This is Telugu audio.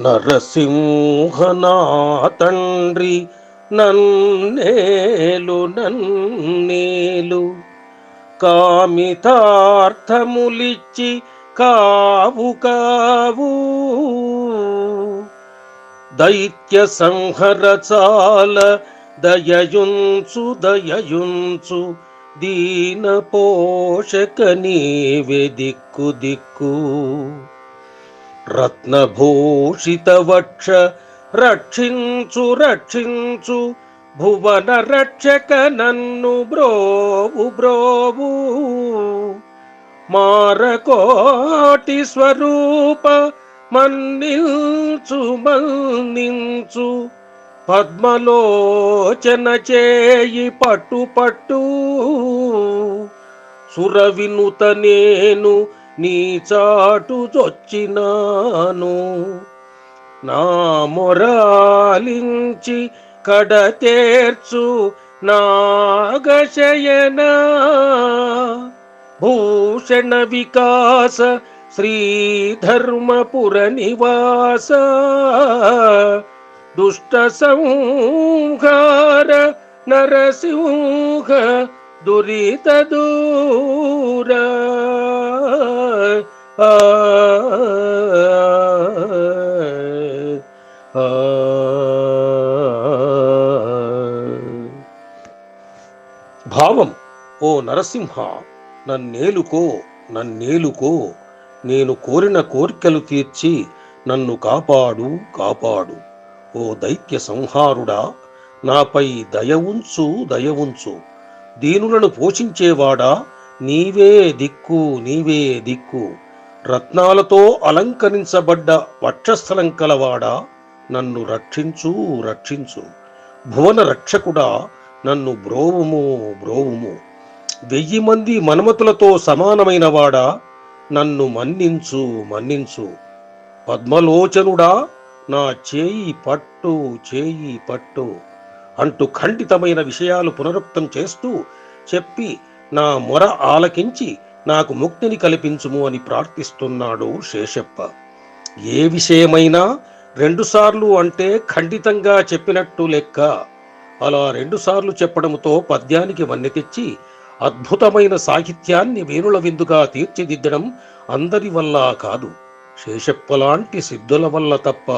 నరసింహనా తండ్రి నన్నేలు నన్నేలు కామితార్థములిచ్చి కావు కావు. దైత్య సంహర చాల దయయుంచు దయయుంచు దీన పోషక నీవే దిక్కు దిక్కు. రత్నభూషిత వక్ష రక్షించు రక్షించు భువన రక్షక నన్ను బ్రోవు బ్రోవు. మారకోటి స్వరూప మన్నిల్చు మన్నించు. పద్మలోచన చేయి పట్టు పట్టు సురవినుత నేను నీ చాటు చొచ్చినాను. నా మొరాలించి కడతేర్చు నాగశయన. భూషణ వికాస శ్రీధర్మపుర నివాస. దుష్ట సంహార నరసింహ దురిత దూర. ఆ, భావం ఓ నరసింహ నన్నేలుకో నన్నేలుకో. నేను కోరిన కోరికలు తీర్చి నన్ను కాపాడు కాపాడు. ఓ దైత్య సంహారుడా నాపై దయ ఉంచు దయ ఉంచు. దీనులను పోషించేవాడా? నీవే దిక్కు నీవే దిక్కు. రత్నాలతో అలంకరించబడ్డ వక్షస్థలం కలవాడా? నన్ను రక్షించు రక్షించు. భువన రక్షకుడా నన్ను బ్రోవుము బ్రోవుము. వెయ్యి మంది మన్మతులతో సమానమైనవాడా? నన్ను మన్నించు మన్నించు. పద్మలోచనుడా నా చేయి పట్టు చేయి పట్టు. అంటూ ఖండితమైన విషయాలు పునరుక్తం చేస్తూ చెప్పి నా మొర ఆలకించి నాకు ముక్తిని కల్పించుము అని ప్రార్థిస్తున్నాడు శేషప్ప. ఏ విషయమైనా రెండుసార్లు అంటే ఖండితంగా చెప్పినట్టు లెక్క. అలా రెండుసార్లు చెప్పడంతో పద్యానికి వన్నె తెచ్చి అద్భుతమైన సాహిత్యాన్ని వేణుల విందుగా తీర్చిదిద్దడం అందరి వల్ల కాదు. శేషప్ప లాంటి సిద్ధుల వల్ల తప్ప